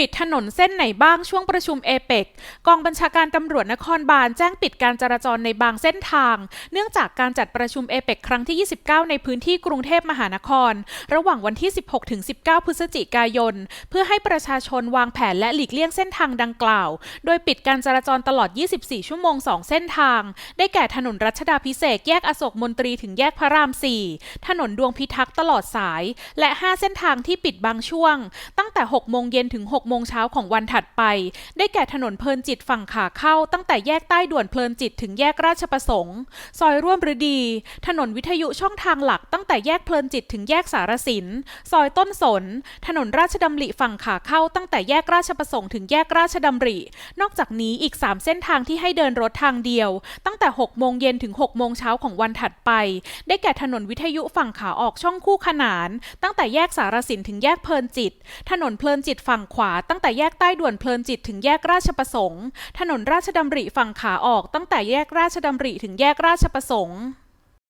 ปิดถนนเส้นไหนบ้างช่วงประชุมเอเปกกองบัญชาการตำรวจนครบาลแจ้งปิดการจราจรในบางเส้นทาง เนื่องจากการจัดประชุมเอเปกครั้งที่ 29 ในพื้นที่กรุงเทพมหานคร ระหว่างวันที่ 16 ถึง 19 พฤศจิกายน เพื่อให้ประชาชนวางแผนและหลีกเลี่ยงเส้นทางดังกล่าว โดยปิดการจราจรตลอด 24 ชั่วโมง 2 เส้นทาง ได้แก่ถนนรัชดาพิเศษแยกอโศกมนตรีถึงแยกพระราม 4 ถนนดวงพิทักษ์ตลอดสาย และ 5 เส้นทางที่ปิดบางช่วง ตั้งแต่ 6 โมงเย็นถึง 6โมงเช้าของวันถัดไป ได้แก่ถนนเพลินจิตฝั่งขาเข้า ตั้งแต่แยกใต้ด่วนเพลินจิตถึงแยกราชประสงค์ ซอยร่วมฤดี ถนนวิทยุช่องทางหลัก ตั้งแต่แยกเพลินจิตถึงแยกสารสิน ซอยต้นสน ถนนราชดำริฝั่งขาเข้า ตั้งแต่แยกราชประสงค์ถึงแยกราชดำริ นอกจากนี้อีก 3 เส้นทางที่ให้เดินรถทางเดียว ตั้งแต่6โมงเย็นถึง6โมงเช้าของวันถัดไป ได้แก่ถนนวิทยุฝั่งขาออกช่องคู่ขนาน ตั้งแต่แยกสารสินถึงแยกเพลินจิต ถนนเพลินจิตฝั่งขวาตั้งแต่แยกใต้ด่วนเพลินจิตถึงแยกราชประสงค์ ถนนราชดำริฝั่งขาออกตั้งแต่แยกราชดำริถึงแยกราชประสงค์